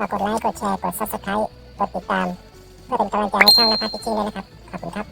ฝากกดไลค์ กดแชร์ กด subscribe กดติดตาม เพื่อเป็นกำลังใจให้ช่องนภัสพิชชิ่งด้วยนะครับ ขอบคุณครับ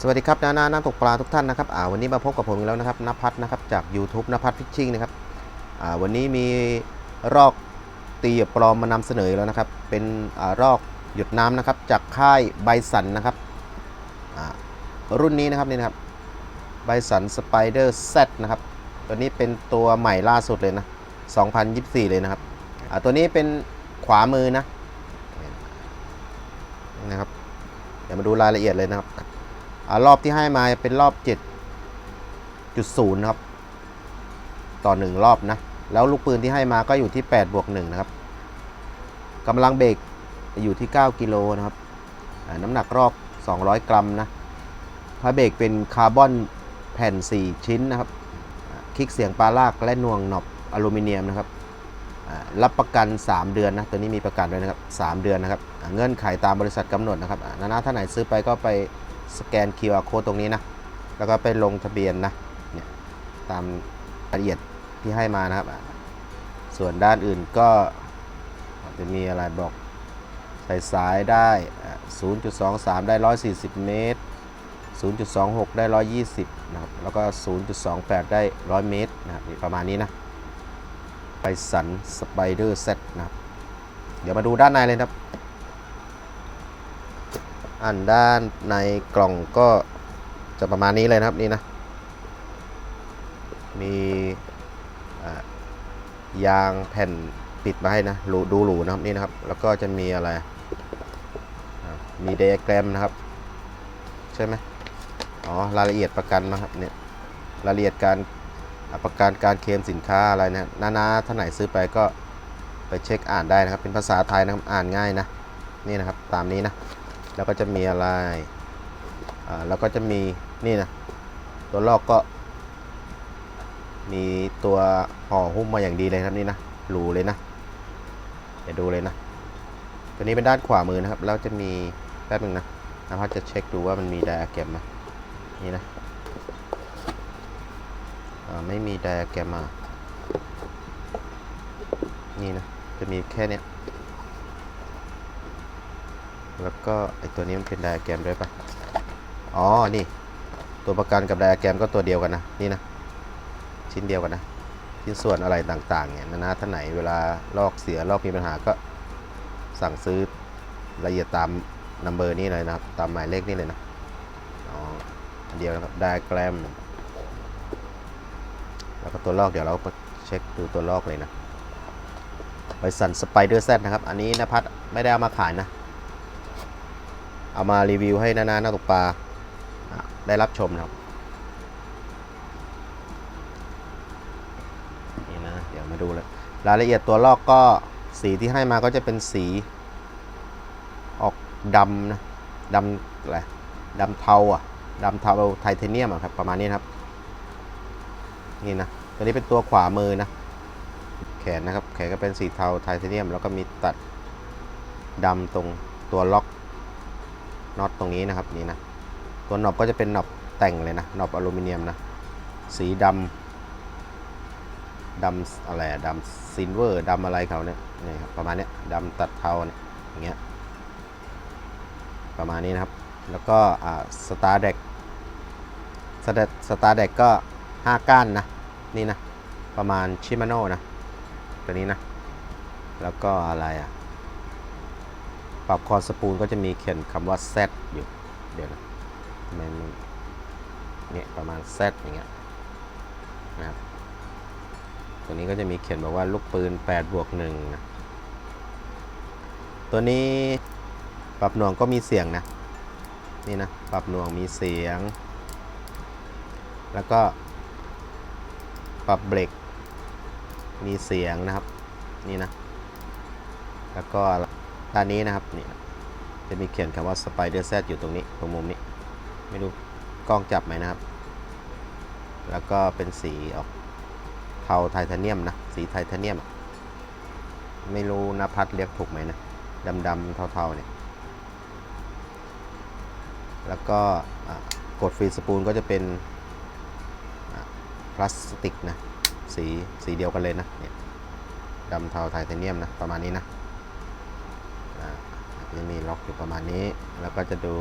สวัสดีครับนานาน้ำตกปลาทุกท่านนะครับอ่าวันนี้มาพบกับผมอีกแล้วนะครับนภัทรนะครับจาก YouTube นภัทรฟิชชิ่งนะครับอ่าวันนี้มีรอกตีเหยื่อปลอมมานำเสนออีกแล้วนะครับ เป็นอ่ารอกหยดน้ำนะครับจากค่ายไบสันนะครับอ่ารุ่นนี้นะครับนี่นะครับไบสันสไปเดอร์เซนะครับตัวนี้เป็นตัวใหม่ล่าสุดเลยนะ2024 เลยนะครับ ตัวนี้เป็นขวามือนะนะครับ เดี๋ยวมาดูรายละเอียดเลยนะครับอารอบที่ให้มาเป็นรอบ 7.0นะครับ ต่อ 1 รอบนะ แล้วลูกปืนที่ให้มาก็อยู่ที่ 8 บวก 1 นะครับกำลังเบรกอยู่ที่ 9 กิโลนะครับอ่าน้ำหนักรอบ 200 กรัมนะพระเบรกเป็นคาร์บอนแผ่น 4 ชิ้นนะครับ คลิกเสียงปลาลากและน่วงหนอบอลูมิเนียมนะครับ รับประกัน 3 เดือนนะตัวนี้มีประกันด้วยนะครับ3เดือนนะครับเงื่อนไขตามบริษัทกำหนดนะครับนานาท่านไหนซื้อไปก็ไปสแกน QR code ตรงนี้นะแล้วก็ไปลงทะเบียนนะเนี่ยตามรายละเอียดที่ให้มานะครับ ส่วนด้านอื่นก็จะมีอะไรบอกใส่สายได้อะ0.23 ได้ 140 เมตร 0.26 ได้ 120 นะครับ แล้วก็ 0.28 ได้ 100 เมตรนะครับประมาณนี้นะ ไปสันสไปเดอร์เซตนะครับ เดี๋ยวมาดูด้านในเลยครับ อันด้านในกล่องก็จะประมาณนี้เลยนะครับนี่นะ มียางแผ่นปิดมาให้นะหรูดูหรูนะครับนี่นะครับ แล้วก็จะมีอะไร มีไดอะแกรมนะครับ ใช่ไหมอ๋อ รายละเอียดประกันนะครับเนี่ย รายละเอียดการ ประกันการเคลมสินค้าอะไรนะนานาท่านไหนซื้อไปก็ไปเช็คอ่านได้นะครับ เป็นภาษาไทยนะครับอ่านง่ายนะนี่นะครับตามนี้นะแล้วก็จะมีอะไรอ่าแล้วก็จะมีนี่นะตัวลอกก็ มีตัวห่อหุ้มมาอย่างดีเลยครับนี่นะรูเลยนะเดี๋ยวดูเลยนะตัวนี้เป็นด้านขวามือนะครับ แล้วจะมีแป๊บหนึงนะนะพัดจะเช็คดูว่ามันมีไดอะแกรมไหมนี่นะ ไม่มีไดอะแกรมมา นี่นะ จะมีแค่เนี้ย แล้วก็ไอตัวนี้มันเป็นไดอะแกรมด้วยปะอ๋อ นี่ ตัวประกันกับไดอะแกรมก็ตัวเดียวกันนะ นี่นะ ชิ้นเดียวกันนะ ชิ้นส่วนอะไรต่างๆเนี่ยนะนะท่านไหนเวลาลอกเสียลอกมีปัญหาก็สั่งซื้อละเอียดตามนัมเบอร์นี้เลยนะครับ ตามหมายเลขนี่เลยนะ อ๋อ อันเดียวนะครับไดอะแกรม แล้วก็ตัวลอกเดี๋ยวเราไปเช็คดูตัวลอกเลยนะไบสันสไปเดอร์แซนะครับ อันนี้นภัทรไม่ได้เอามาขายนะ เอามารีวิวให้นานานักตกปลาได้รับชมนะครับนี่นะ เดี๋ยวมาดูเลยรายละเอียดตัวลอกก็สีที่ให้มาก็จะเป็นสี ออกดำนะดำอะไรดำเทาอะดำเทาไทเทเนียมอะครับ ประมาณนี้ครับ นี่นะตัวนี้เป็นตัวขวามือนะ แขนนะครับ แขนก็เป็นสีเทาไทเทเนียม แล้วก็มีตัดดำตรงตัวล็อกน็อตตรงนี้นะครับนี่นะตัวหนอบก็จะเป็นหนอบแต่งเลยนะหนอบอลูมิเนียมนะสีดำดำอะไรดำซิลเวอร์ดำอะไรเขาเนี่ยนี่ครับประมาณเนี้ยดำตัดเทาเนี่ยอย่างเงี้ยประมาณนี้นะครับ แล้วก็สตาร์เด็กสตาร์เด็กก็ 5 ก้านนะ นี่นะ ประมาณชิมาโน่นะ ตัวนี้นะ แล้วก็อะไรอะ ปรับคอสปูลก็จะมีเขียนคำว่า Z อยู่ เดี๋ยวนะทำไมมันเนี่ยประมาณ Z อย่างเงี้ยนะครับตัวนี้ก็จะมีเขียนบอกว่าลูกปืน8บวก1นะตัวนี้ปรับหน่วงก็มีเสียงนะ นี่นะ ปรับหน่วงมีเสียง แล้วก็ ปรับเบรกมีเสียงนะครับนี่นะ แล้วก็ด้านนี้นะครับนี่จะมีเขียนคำว่า Spider Z อยู่ตรงนี้ตรงมุมนี้ ไม่รู้กล้องจับไหมนะครับ แล้วก็เป็นสีออกเทาไทเทเนียมนะสีไทเทเนียม ไม่รู้นภัทรเรียกถูกไหมนะดำๆเทาๆเนี่ยแล้วก็กดฟรีสปูลก็จะเป็น พลาสติกนะสีสีเดียวกันเลยนะเนี่ยดำเทาไทเทเนียมนะประมาณนี้นะอ่าจะมีล็อกอยู่ประมาณนี้ แล้วก็จะดู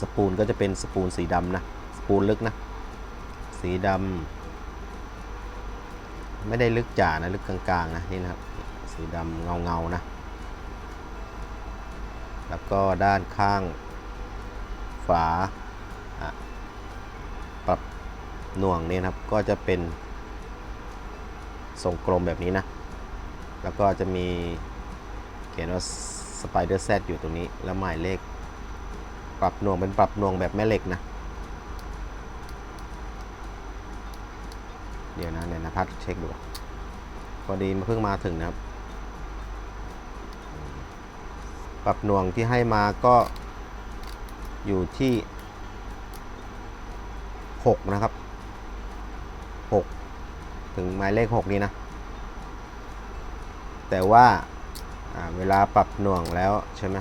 สปูลก็จะเป็นสปูลสีดำนะ สปูลลึกนะ สีดำไม่ได้ลึกจ๋านะ ลึกกลางๆนะนี่นะครับ สีดำเงาๆนะ แล้วก็ด้านข้างฝา หน่วงเนี่นะครับก็จะเป็นทรงกลมแบบนี้นะ แล้วก็จะมีเขียนว่า Spider Z อยู่ตรงนี้ แล้วหมายเลขปรับหน่วงเป็นปรับหน่วงแบบแม่เหล็กนะ เดี๋ยวนะเดี๋ยนะพัดเช็คดูพอดีเพิ่งมาถึงนะครับ ปรับหน่วงที่ให้มาก็อยู่ที่ 6 นะครับ 6 ถึงหมายเลข 6 นี้นะ แต่ว่าเวลาปรับหน่วงแล้วใช่ไหม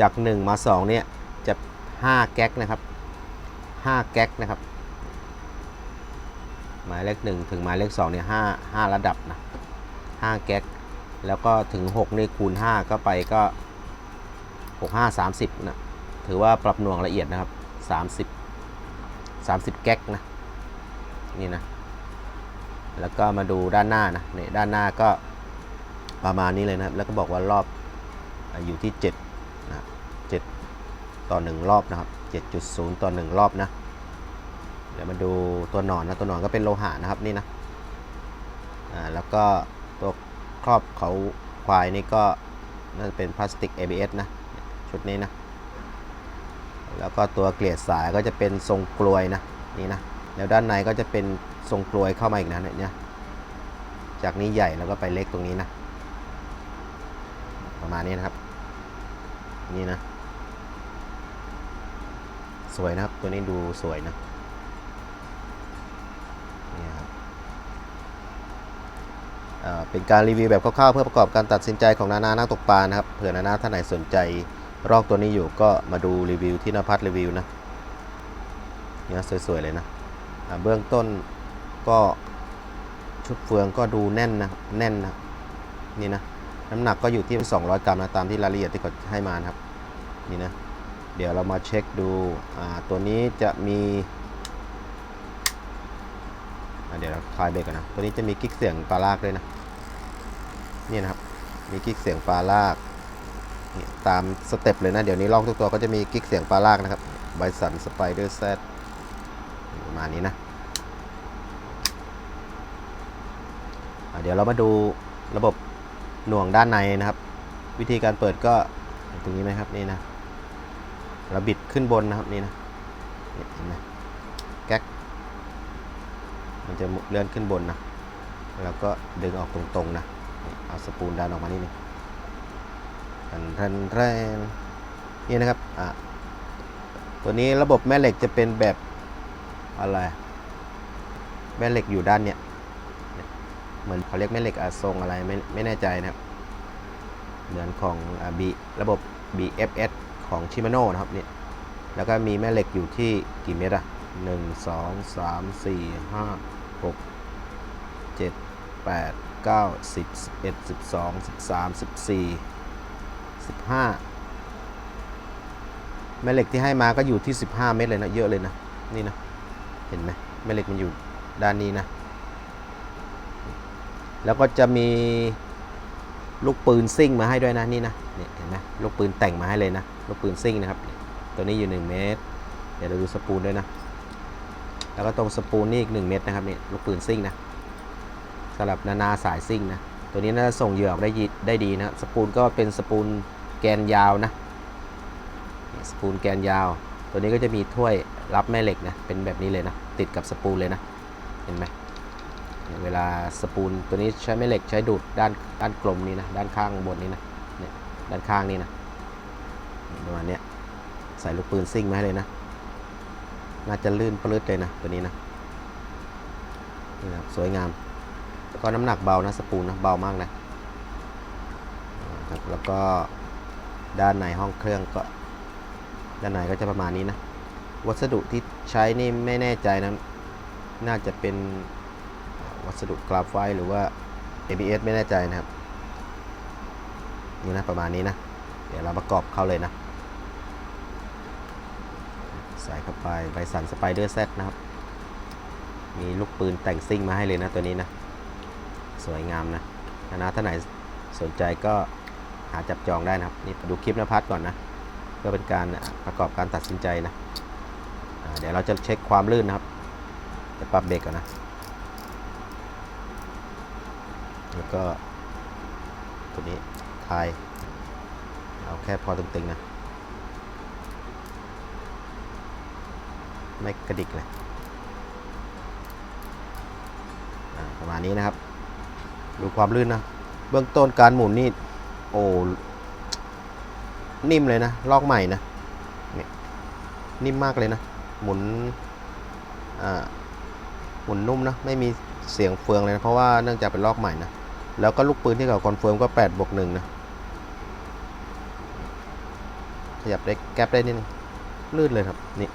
จาก 1 มา 2 เนี่ย จะ 5 แก๊กนะครับ 5 แก๊กนะครับ หมายเลข 1 ถึงหมายเลข 2 เนี่ย5 5ระดับนะ 5 แก๊ก แล้วก็ถึง 6 นี่คูณ 5 ก็ไปก็ 6 5 30 นะ ถือว่าปรับหน่วงละเอียดนะครับ 30 30 แก๊กนะ นี่นะ แล้วก็มาดูด้านหน้านะเนี่ยด้านหน้าก็ประมาณนี้เลยนะครับ แล้วก็บอกว่ารอบอาอยู่ที่7นะ7ต่อ 1 รอบนะครับ 7.0 ต่อ 1 รอบนะ เดี๋ยวมาดูตัวหนอนนะ ตัวหนอนก็เป็นโลหะนะครับนี่นะอ่าแล้วก็ตัวครอบเขาควายนี่ก็น่าจะเป็นพลาสติก ABS นะ ชุดนี้นะ แล้วก็ตัวเกลียดสายก็จะเป็นทรงกลวยนะ นี่นะ แล้วด้านในก็จะเป็นทรงกลวยเข้ามาอีกนะเนี่ยจากนี้ใหญ่แล้วก็ไปเล็กตรงนี้นะ ประมาณนี้นะครับ นี่นะ สวยนะครับ ตัวนี้ดูสวยนะนี่ครับเเป็นการรีวิวแบบคร่าวๆเพื่อประกอบการตัดสินใจของนานานักตกปลานะครับเผื่อนานาท่านไหนสนใจรอกตัวนี้อยู่ก็มาดูรีวิวที่นภัทรรีวิวนะเนี่ยสวยๆเลยนะ เบื้องต้นก็ชุดเฟืองก็ดูแน่นนะแน่นนะนี่นะน้ำหนักก็อยู่ที่ 200 กรัมนะตามที่รายละเอียดที่เขาให้มานะครับนี่นะเดี๋ยวเรามาเช็คดูตัวนี้จะมีเดี๋ยวเราคลายเบรกกันนะตัวนี้จะมีกิ๊กเสียงปลาลากด้วยนะนี่นะครับมีกิ๊กเสียงปลาลากตามสเต็ปเลยนะ เดี๋ยวนี้ลอกทุกตัวก็จะมีกิ๊กเสียงปลาลากนะครับไบสันสไปเดอร์แซด ประมาณนี้นะเดี๋ยวเรามาดูระบบหน่วงด้านในนะครับ วิธีการเปิดก็ตรงนี้ไหมครับนี่นะเราบิดขึ้นบนนะครับนี่นะเห็นไหมแก๊กมันจะเลื่อนขึ้นบนนะแล้วก็ดึงออกตรงๆนะนี่เอาสปูลดันออกมานิดนึงทันทันแรนนี่นะครับอะตัวนี้ระบบแม่เหล็กจะเป็นแบบ อะไร แม่เหล็กอยู่ด้านเนี้ยเนี่ยเหมือนเขาเรียกแม่เหล็กอะทรงอะไรไม่ไม่แน่ใจนะครับ เหมือนของอ่า B ระบบ BFS ของชิมาโน่นะครับเนี่ยแล้วก็มีแม่เหล็กอยู่ที่กี่เมตรอะหนึ่งสองสามสี่ห้าหกเจ็ดแปดเก้าสิบสิบเอ็ดสิบสองสิบสามสิบสี่สิบห้าแม่เหล็กที่ให้มาก็อยู่ที่15เมตรเลยนะ เยอะเลยนะ นี่นะ เห็นไหมแม่เหล็กมันอยู่ด้านนี้นะ แล้วก็จะมีลูกปืนซิ่งมาให้ด้วยนะนี่นะเนี่ยเห็นไหมลูกปืนแต่งมาให้เลยนะลูกปืนซิ่งนะครับ ตัวนี้อยู่ 1 เมตร เดี๋ยวเราดูสปูลด้วยนะ แล้วก็ตรงสปูลนี่อีก 1 เมตรนะครับนี่ลูกปืนซิ่งนะสำหรับนานาสายซิ่งนะตัวนี้น่าจะส่งเหยื่อออกได้ยิได้ดีนะสปูลก็เป็นสปูลแกนยาวนะสปูลแกนยาว ตัวนี้ก็จะมีถ้วยรับแม่เหล็กนะเป็นแบบนี้เลยนะติดกับสปูลเลยนะเห็นไหมเวลาสปูลตัวนี้ใช้แม่เหล็กใช้ดูดด้านด้านกลมนี้นะด้านข้างบนนี้นะเนี่ยด้านข้างนี้นะประมาณนี้ใส่ลูกปืนซิ่งมาให้เลยนะน่าจะลื่นปลื้ดเลยนะตัวนี้นะนี่ครับสวยงามก็น้ำหนักเบานะสปูลนะเบามากนะครับแล้วก็ด้านในห้องเครื่องก็ ด้านในก็จะประมาณนี้นะ วัสดุที่ใช้นี่ไม่แน่ใจนะ น่าจะเป็นวัสดุกราฟไฟต์หรือว่า ABS ไม่แน่ใจนะครับ นี่นะประมาณนี้นะ เดี๋ยวเราประกอบเข้าเลยนะ ใส่เข้าไปใบสันสไปเดอร์เซตนะครับ มีลูกปืนแต่งซิ่งมาให้เลยนะตัวนี้นะ สวยงามนะนะถ้าไหนสนใจก็หาจับจองได้นะครับ นี่ดูคลิปนภัสก่อนนะ พื่อเป็นการประกอบการตัดสินใจนะเดี๋ยวเราจะเช็คความลื่นนะครับ จะปรับเบรกก่อนนะ แล้วก็ตัวนี้ทายเอาแค่พอตึงๆนะ ไม่กระดิกเลยประมาณนี้นะครับ ดูความลื่นนะ เบื้องต้นการหมุนนี่ โอ้ นิ่มเลยนะ ลอกใหม่นะเนี่ยนิ่มมากเลยนะ หมุนอ่าหมุนนุ่มนะ ไม่มีเสียงเฟืองเลยนะ เพราะว่าเนื่องจากเป็นลอกใหม่นะ แล้วก็ลูกปืนที่เขาคอนเฟิร์มก็8บวกหนึ่งนะ ขยับได้แก๊ปได้นิดนึงลื่นเลยครับ นี่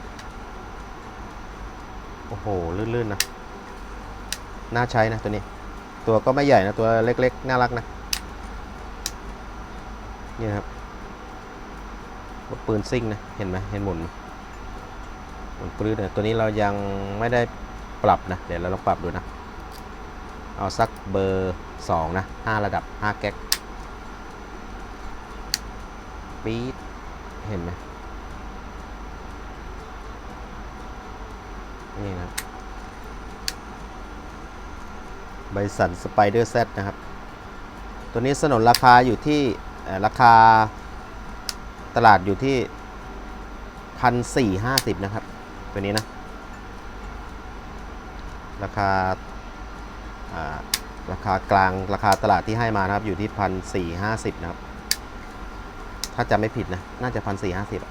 โอ้โห ลื่นๆนะ น่าใช้นะตัวนี้ ตัวก็ไม่ใหญ่นะ ตัวเล็กๆ น่ารักนะ นี่ครับ ปืนซิ่งนะเห็นไหมเห็นหมุนหมุนปืนเนี่ยตัวนี้เรายังไม่ได้ปรับนะเดี๋ยวเราลองปรับดูนะ เอาสักเบอร์สองนะห้าระดับห้าแก๊กปี๊ดเห็นไหมนี่นะครับใบสันสไปเดอร์เซนะครับ ตัวนี้สนนราคาอยู่ที่ราคา ตลาดอยู่ที่พันสี่ห้าสิบนะครับ ตัวนี้นะ ราคาราคากลางราคาตลาดที่ให้มานะครับ อยู่ที่พันสี่ห้าสิบนะครับ ถ้าจำไม่ผิดนะ น่าจะพันสี่ห้าสิบ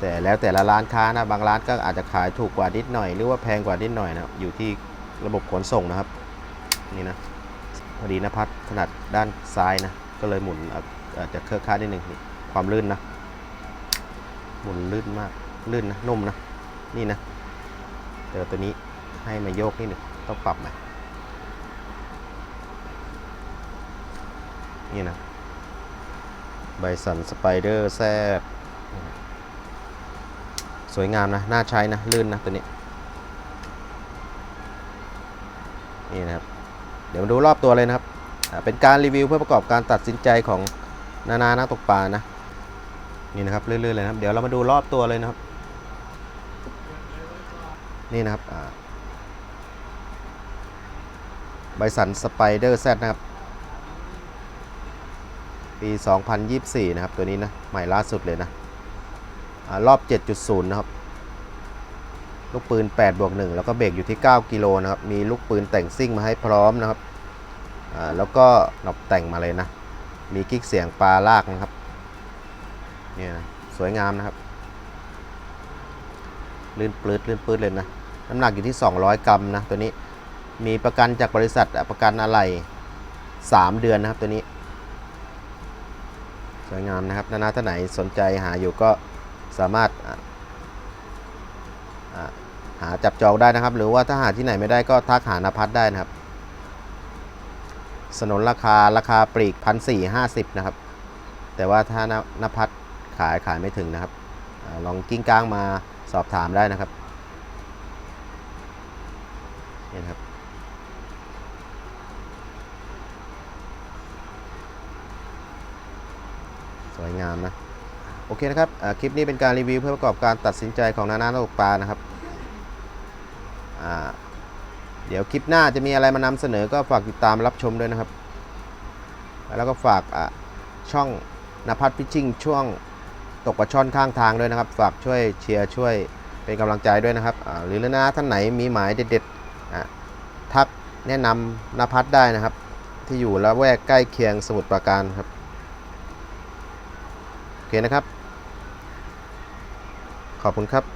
แต่แล้วแต่ละร้านค้านะบางร้านก็อาจจะขายถูกกว่านิดหน่อย หรือว่าแพงกว่านิดหน่อยนะอยู่ที่ระบบขนส่งนะครับ นี่นะพอดีนะพัดถนัดด้านซ้ายนะ ก็เลยหมุน อาจจะเคอะคาดนิดหนึ่งความลื่นนะหมุนลื่นมากลื่นนะนุ่มนะนี่นะแต่ตัวนี้ให้มาโยกนิดหนึ่งต้องปรับใหม่นี่นะใบสันสไปเดอร์แซดสวยงามนะ น่าใช้นะ ลื่นนะตัวนี้ นี่นะครับ เดี๋ยวมาดูรอบตัวเลยนะครับ เป็นการรีวิวเพื่อประกอบการตัดสินใจของ นานานักตกปลานะ นี่นะครับเรื่อยๆเลยนะครับ เดี๋ยวเรามาดูรอบตัวเลยนะครับ นี่นะครับอ่าไบสันสไปเดอร์แซนะครับ ปี 2024 นะครับ ตัวนี้นะ ใหม่ล่าสุดเลยนะอรอบ 7.0 นะครับ ลูกปืน 8 บวก 1 แล้วก็เบรกอยู่ที่ 9 กิโลนะครับ มีลูกปืนแต่งซิ่งมาให้พร้อมนะครับ แล้วก็นอบแต่งมาเลยนะ มีกิ๊กเสียงปลาลากนะครับเนี่ยนะสวยงามนะครับ ลื่นปลื้ดลื่นปลื้ดเลยนะ น้ำหนักอยู่ที่ 200 กรัมนะตัวนี้มีประกันจากบริษัทประกันอะไร3เดือนนะครับตัวนี้ สวยงามนะครับ นานาท่านไหนสนใจหาอยู่ก็สามารถหาจับจองได้นะครับ หรือว่าถ้าหาที่ไหนไม่ได้ก็ทักหานภัทได้นะครับ สนนราคาราคาปลีกพันสี่ห้าสิบนะครับ แต่ว่าถ้านนภัทรขายขายไม่ถึงนะครับอลองกิ้งก้างมาสอบถามได้นะครับนี่นครับ สวยงามนะ โอเคนะครับ คลิปนี้เป็นการรีวิวเพื่อประกอบการตัดสินใจของนานาตกปลานะครับอ่า เดี๋ยวคลิปหน้าจะมีอะไรมานำเสนอก็ฝากติดตามรับชมด้วยนะครับ แล้วก็ฝากอะช่องนภัทรพิชชิ่งช่วงตกปลาช่อนข้างทางด้วยนะครับ ฝากช่วยเชียร์ช่วยเป็นกำลังใจด้วยนะครับ หรือนะท่านไหนมีหมายเด็ดๆทักแนะนำนภัทรได้นะครับ ที่อยู่ละแวกใกล้เคียงสมุทรปราการครับโอเคนะครับ ขอบคุณครับ